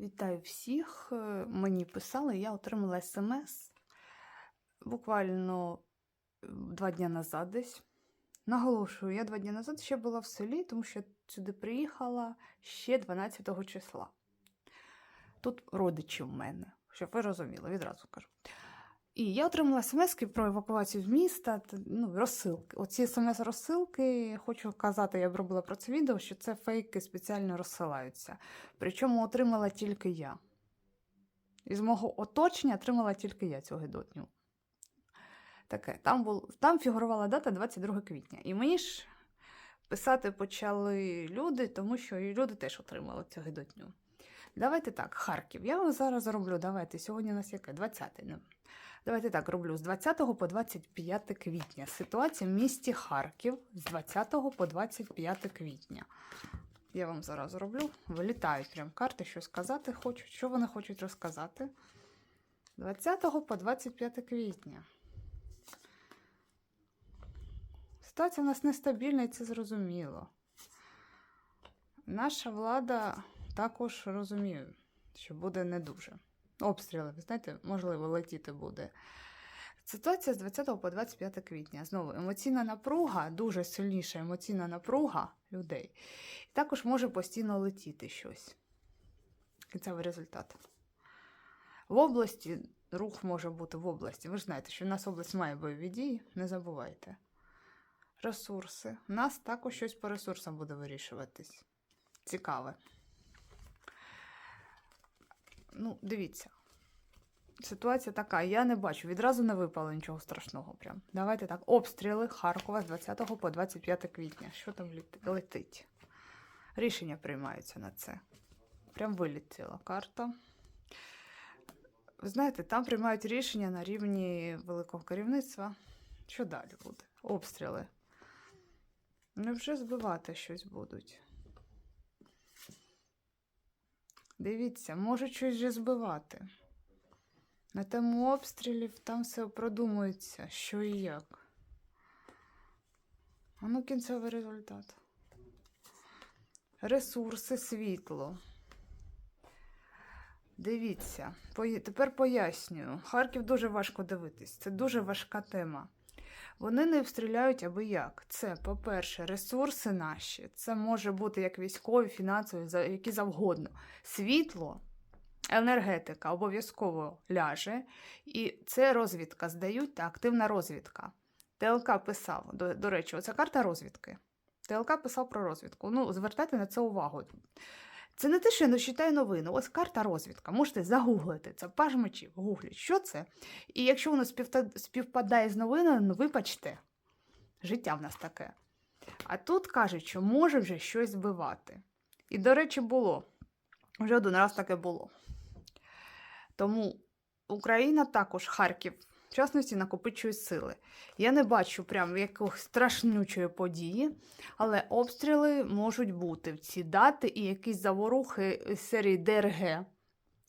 Вітаю всіх. Мені писали, я отримала смс буквально два дні назад десь. Наголошую, я два дні назад ще була в селі, тому що сюди приїхала ще 12 числа. Тут родичі в мене, щоб ви розуміли, відразу кажу. І я отримала смс про евакуацію з міста, ну, розсилки. Оці смс-розсилки, хочу казати, я б робила про це відео, що це фейки спеціально розсилаються. Причому отримала тільки я. Із мого оточення отримала тільки я цю гидотню. Таке. Там, був, там фігурувала дата 22 квітня. І мені ж писати почали люди, тому що і люди теж отримали цю гидотню. Давайте так, Харків. Я вам зараз роблю. Давайте. Сьогодні у нас яке? 20 ну. Давайте так роблю з 20 по 25 квітня. Ситуація в місті Харків з 20 по 25 квітня. Я вам зараз роблю. Вилітають прям карти, що сказати хочуть. Що вони хочуть розказати? 20 по 25 квітня. Ситуація у нас нестабільна і це зрозуміло. Наша влада також розуміє, що буде не дуже. Обстріли, ви знаєте, можливо, летіти буде. Ситуація з 20 по 25 квітня. Знову емоційна напруга, дуже сильніша емоційна напруга людей. І також може постійно летіти щось. Кінцевий результат. В області рух може бути в області. Ви ж знаєте, що в нас область має бойові дії, не забувайте. Ресурси. У нас також щось по ресурсам буде вирішуватись. Цікаве. Ну, дивіться. Ситуація така, я не бачу, відразу не випало нічого страшного. Прям. Давайте так. Обстріли Харкова з 20 по 25 квітня. Що там летить? Рішення приймаються на це. Прям вилетіла карта. Знаєте, там приймають рішення на рівні великого керівництва. Що далі буде? Обстріли. Невже збивати щось будуть? Дивіться, можуть щось вже збивати. На тему обстрілів там все продумується, що і як. А ну кінцевий результат. Ресурси, світло. Дивіться, тепер пояснюю. Харків дуже важко дивитись. Це дуже важка тема. Вони не обстріляють аби як. Це, по-перше, ресурси наші. Це може бути як військові, фінансові, які завгодно. Світло, енергетика обов'язково ляже. І це розвідка здають та активна розвідка. ТЛК писав, до, до речі, оця карта розвідки. ТЛК писав про розвідку. Ну, звертайте на це увагу. Це не те, що я не читаю новину. Ось карта розвідка. Можете загуглити. Це паж мечів. Гугліть, що це. І якщо воно співпадає з новиною, ну вибачте, життя в нас таке. А тут кажуть, що може вже щось збивати. І, до речі, було. Вже один раз таке було. Тому Україна також, Харків, в частності, накопичує сили. Я не бачу прям якогось страшнючої події, але обстріли можуть бути в ці дати і якісь заворухи з серії ДРГ.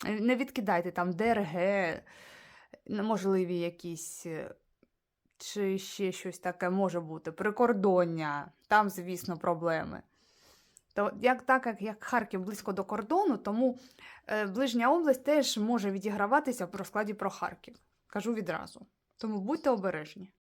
Не відкидайте там ДРГ, можливі якісь, е, чи ще щось таке може бути. Прикордоння, там, звісно, проблеми. То як так як, як Харків близько до кордону, тому е, ближня область теж може відіграватися в розкладі про Харків. Кажу відразу. Тому будьте обережні.